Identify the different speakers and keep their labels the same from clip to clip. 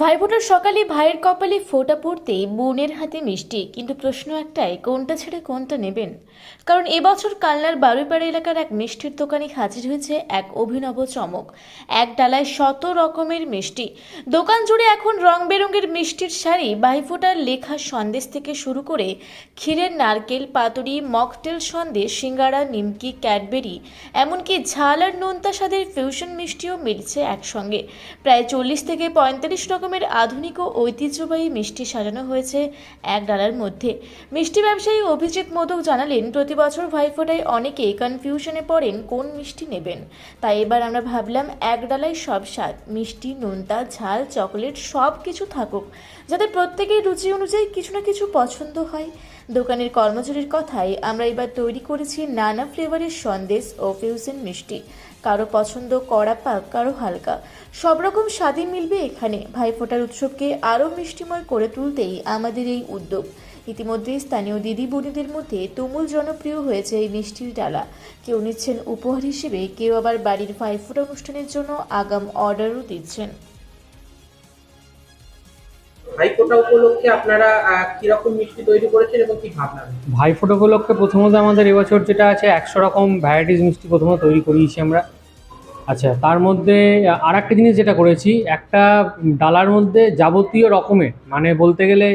Speaker 1: ভাইফোঁটার সকালে ভাইয়ের কপালে ফোঁটা পড়তেই বোনের হাতে মিষ্টি। কিন্তু প্রশ্ন একটাই, কোনটা ছেড়ে কোনটা নেবেন? কারণ এবছর কালনার বারুইপাড়া এলাকার এক মিষ্টির দোকানে হাজির হয়েছে এক অভিনব চমক। এক ডালায় শত রকমের মিষ্টি। দোকান জুড়ে এখন রং বেরঙের মিষ্টির শাড়ি। ভাইফোঁটার লেখা সন্দেশ থেকে শুরু করে ক্ষীরের নারকেল, পাতুরি, মকটেল সন্দেশ সিঙ্গারা নিমকি, ক্যাডবেরি, এমনকি ঝাল আর নোনতা স্বাদের ফিউশন মিষ্টিও মিলছে একসঙ্গে। প্রায় চল্লিশ থেকে পঁয়তাল্লিশ রকমের আধুনিক ও ঐতিহ্যবাহী মিষ্টি সাজানো হয়েছে এক ডালার মধ্যে। মিষ্টি ব্যবসায়ী অভিজিৎ মোদক জানালেন, প্রতি বছর ভাইফোঁটায় অনেকেই কনফিউশনে পড়েন কোন মিষ্টি নেবেন। তাই এবার আমরা ভাবলাম, এক ডালায় সব স্বাদ, মিষ্টি, নোনতা, ঝাল, চকলেট সব কিছু থাকুক, যাতে প্রত্যেকের রুচি অনুযায়ী কিছু না কিছু পছন্দ হয়। দোকানের কর্মচারীর কথাই আমরা এবার তৈরি করেছি নানা ফ্লেভারের সন্দেশ ও ফিউশন মিষ্টি। কারও পছন্দ কড়া পাক কারও হালকা। সব রকম স্বাদই মিলবে এখানে। ভাইফোঁটার উৎসবকে আরও মিষ্টিময় করে তুলতেই আমাদের এই উদ্যোগ। ইতিমধ্যে স্থানীয় দিদি বোনেদের মধ্যে তুমুল জনপ্রিয় হয়েছে এই মিষ্টির ডালা। কেউ নিচ্ছেন উপহার হিসেবে, কেউ আবার বাড়ির ভাইফোঁটা অনুষ্ঠানের জন্য আগাম অর্ডারও দিচ্ছেন।
Speaker 2: ভাইফোঁটা উপলক্ষে আপনারা কীরকম মিষ্টি তৈরি করেছেন এবং কি ভাবনা
Speaker 3: ভাইফোঁটা উপলক্ষে প্রথমত আমাদের এবছর যেটা আছে, একশো রকম ভ্যারাইটিস মিষ্টি প্রথমত তৈরি করিয়েছি আমরা। আচ্ছা তার মধ্যে আর একটা জিনিস যেটা করেছি, একটা ডালার মধ্যে যাবতীয় রকমের মানে বলতে গেলে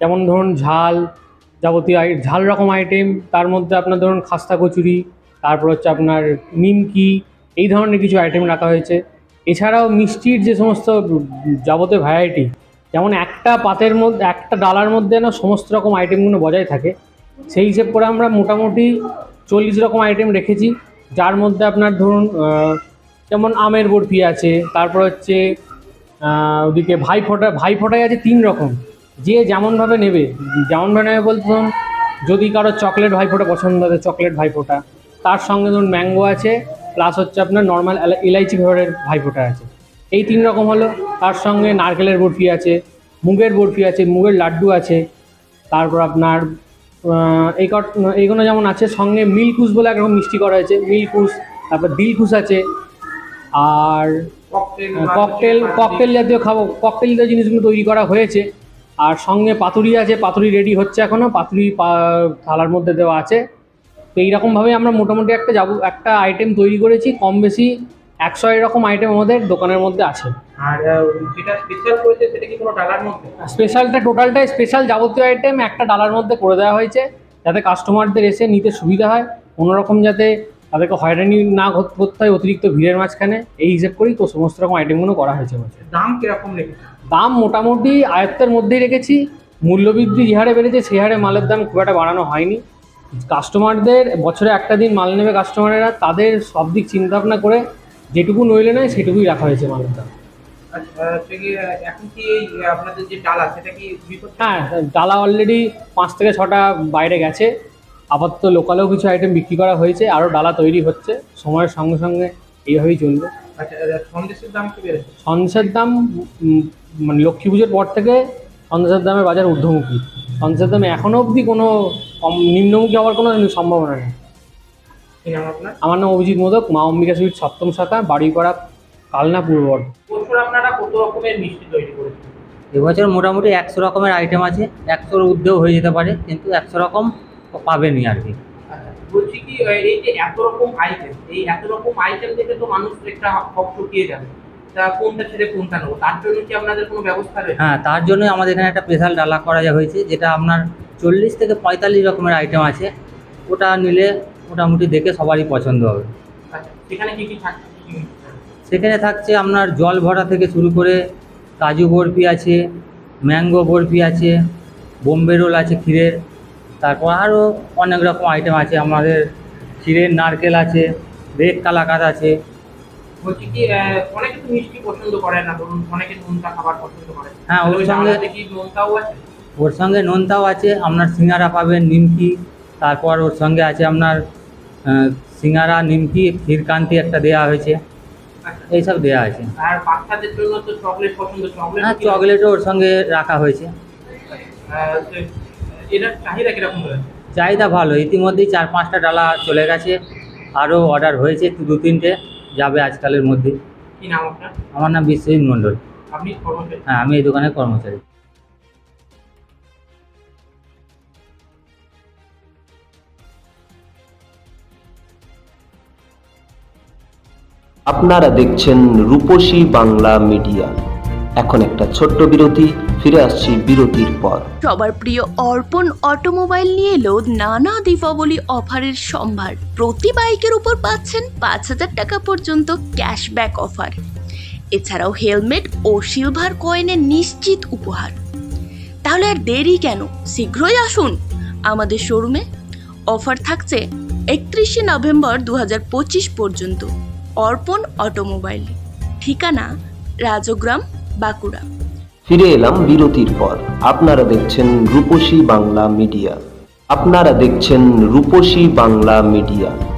Speaker 3: যেমন ধরুন ঝাল, যাবতীয় ঝাল রকম আইটেম তার মধ্যে আপনার ধরুন খাস্তা কচুরি, তারপর হচ্ছে আপনার নিমকি, এই ধরনের কিছু আইটেম রাখা হয়েছে। এছাড়াও মিষ্টির যে সমস্ত যাবতীয় ভ্যারাইটি যেমন একটা পাতের মধ্যে, একটা ডালার মধ্যে না সমস্ত রকম আইটেমগুলো বজায় থাকে। সেই হিসেব করে আমরা মোটামুটি চল্লিশ রকম আইটেম রেখেছি। যার মধ্যে আপনার ধরুন যেমন আমের বরফি আছে, তারপর হচ্ছে ওদিকে ভাইফোঁটা ভাইফোঁটায় আছে তিন রকম। যে যেমনভাবে নেবে যেমনভাবে নেবে বলতে ধরুন, যদি কারও চকলেট ভাইফোঁটা পছন্দ হবে চকলেট ভাইফোঁটা। তার সঙ্গে ধরুন ম্যাঙ্গো আছে প্লাস হচ্ছে আপনার নর্মাল ইলাইচি ফ্লেভারের ভাইফোঁটা আছে। এই তিন রকম হলো। তার সঙ্গে নারকেলের বরফি আছে মুগের বরফি আছে মুগের লাড্ডু আছে তারপর আপনার এই কট এইগুলো যেমন আছে সঙ্গে মিল্কুস বলে একরকম মিষ্টি করা হয়েছে মিল্কুস তারপর দিলকুস আছে আর
Speaker 2: ককটেল
Speaker 3: ককটেল জাতীয় খাব ককটেল জাতীয় জিনিসগুলো তৈরি করা হয়েছে আর সঙ্গে পাতুরি আছে পাতুরি রেডি হচ্ছে এখনও পাতুরি থালার মধ্যে দেওয়া আছে। তো এইরকমভাবে আমরা মোটামুটি একটা যাব একটা আইটেম তৈরি করেছি কম বেশি একশো এরকম আইটেম আমাদের দোকানের মধ্যে আছে।
Speaker 2: আর যেটা স্পেশাল করেছে সেটা কি কোনো ডালার মধ্যে?
Speaker 3: স্পেশালটা টোটালটাই স্পেশাল যাবতীয় আইটেম একটা ডালার মধ্যে করে দেওয়া হয়েছে যাতে কাস্টমারদের এসে নিতে সুবিধা হয় কোনোরকম যাতে তাদেরকে হয়রানি না করতে হয় অতিরিক্ত ভিড়ের মাঝখানে এই হিসেব করেই তো সমস্ত রকম আইটেমগুলো করা হয়েছে
Speaker 2: দাম কীরকম রেখেছে?
Speaker 3: দাম মোটামুটি আয়ত্তের মধ্যেই রেখেছি মূল্যবৃদ্ধি যে হারে বেড়েছে সেই হারে মালের দাম খুব একটা বাড়ানো হয়নি। কাস্টমারদের বছরে একটা দিন মাল নেবে কাস্টমারেরা তাদের সব দিক চিন্তা ভাবনা করে যেটুকু নইলে নয় সেটুকুই রাখা হয়েছে মালের দাম
Speaker 2: আচ্ছা
Speaker 3: হ্যাঁ ডালা অলরেডি পাঁচ থেকে ছটা বাইরে গেছে। আপাতত লোকালেও কিছু আইটেম বিক্রি করা হয়েছে আরও ডালা তৈরি হচ্ছে। সময়ের সঙ্গে সঙ্গে এইভাবেই চলবে।
Speaker 2: আচ্ছা সন্দেশের দাম কি বেড়েছে?
Speaker 3: সন্দেশের দাম মানে লক্ষ্মী পুজোর পর থেকে সন্দেশের দামের বাজার ঊর্ধ্বমুখী। সন্দেশের দামে এখনও অবধি কোনো কম নিম্নমুখী হওয়ার কোনো সম্ভাবনা নেই।
Speaker 2: কি নাম আপনার?
Speaker 3: আমার নাম অভিজিৎ মোদক মা অম্বিকা সুইট সপ্তম শাখা বাড়িপাড়া কালনা পূর্ব বর্ধমান।
Speaker 2: আপনারা কত রকমের মিষ্টি তৈরি করেছেন?
Speaker 4: এবছর মোটামুটি একশো রকমের আইটেম আছে একশোর ঊর্ধ্বেও হয়ে যেতে পারে কিন্তু একশো রকম পাবেনই আর কি।
Speaker 2: আচ্ছা বলছি কি এই যে এত রকম আইটেম এই এত রকম আইটেম দেখে তো মানুষ একটা হক চুকিয়ে যাবে। তা কোনটা ছেড়ে কোনটা নেব? তার জন্য কি আপনাদের কোনো ব্যবস্থা রয়েছে?
Speaker 4: হ্যাঁ তার জন্য আমাদের এখানে একটা স্পেশাল ডালা করা যা হয়েছে যেটা আপনার চল্লিশ থেকে পঁয়তাল্লিশ রকমের আইটেম আছে। ওটা নিলে মোটামুটি দেখে সবারই পছন্দ হবে।
Speaker 2: আচ্ছা সেখানে কি কি?
Speaker 4: সেখানে থাকছে আপনার জল ভরা থেকে শুরু করে কাজু বরফি আছে ম্যাঙ্গো বরফি আছে বোম্বে রোল আছে ক্ষীরের তারপর আরও অনেক রকম আইটেম আছে। আমাদের ক্ষীরের নারকেল আছে রেড কালাকাত আছে।
Speaker 2: বলছি কি অনেকে তো মিষ্টি পছন্দ করে না ধরুন অনেকে নোনতা খাবার পছন্দ করে।
Speaker 4: হ্যাঁ, ওর সঙ্গে-
Speaker 2: কি নোনতাও আছে?
Speaker 4: ওর সঙ্গে নোনতাও আছে আপনার সিঙ্গারা পাবেন নিমকি তারপর ওর সঙ্গে আছে আপনার সিঙ্গারা নিমকি ক্ষীরকান্তি একটা দেওয়া হয়েছে। এইসব দেওয়া আছে
Speaker 2: আর বাচ্চাদের জন্য তো চকলেট পছন্দ চকলেট
Speaker 4: হ্যাঁ চকলেটও ওর সঙ্গে রাখা হয়েছে।
Speaker 2: চাহিদা কীরকম
Speaker 4: চাহিদা ভালো। ইতিমধ্যেই চার পাঁচটা ডালা চলে গেছে। আরও অর্ডার হয়েছে দু তিনটে যাবে আজকালের মধ্যে।
Speaker 2: কি নাম আপনার?
Speaker 4: আমার নাম বিশ্বজিৎ মণ্ডল।
Speaker 2: আপনি
Speaker 4: হ্যাঁ আমি এই দোকানের কর্মচারী।
Speaker 5: আপনারা দেখছেন রূপসী বাংলা মিডিয়া। এখন একটা ছোট্ট বিরতি, ফিরে আসছি বিরতির পর।
Speaker 6: সবার প্রিয় অর্পণ অটোমোবাইল নিয়ে এলো নানা দীপাবলি অফারের সম্ভার। প্রতি বাইকের উপর পাচ্ছেন পাঁচ হাজার টাকা পর্যন্ত ক্যাশব্যাক অফার। এছাড়াও হেলমেট ও সিলভার কয়েনের নিশ্চিত উপহার। তাহলে আর দেরি কেন? শীঘ্রই আসুন আমাদের শোরুমে। অফার থাকছে একত্রিশে নভেম্বর দু হাজার পঁচিশ পর্যন্ত। অর্পণ অটোমোবাইল। ঠিকানা, রাজগ্রাম, বাঁকুড়া।
Speaker 5: ফিরে এলাম বিরতির পর। আপনারা দেখছেন রূপসী বাংলা মিডিয়া। আপনারা দেখছেন রূপসী বাংলা মিডিয়া।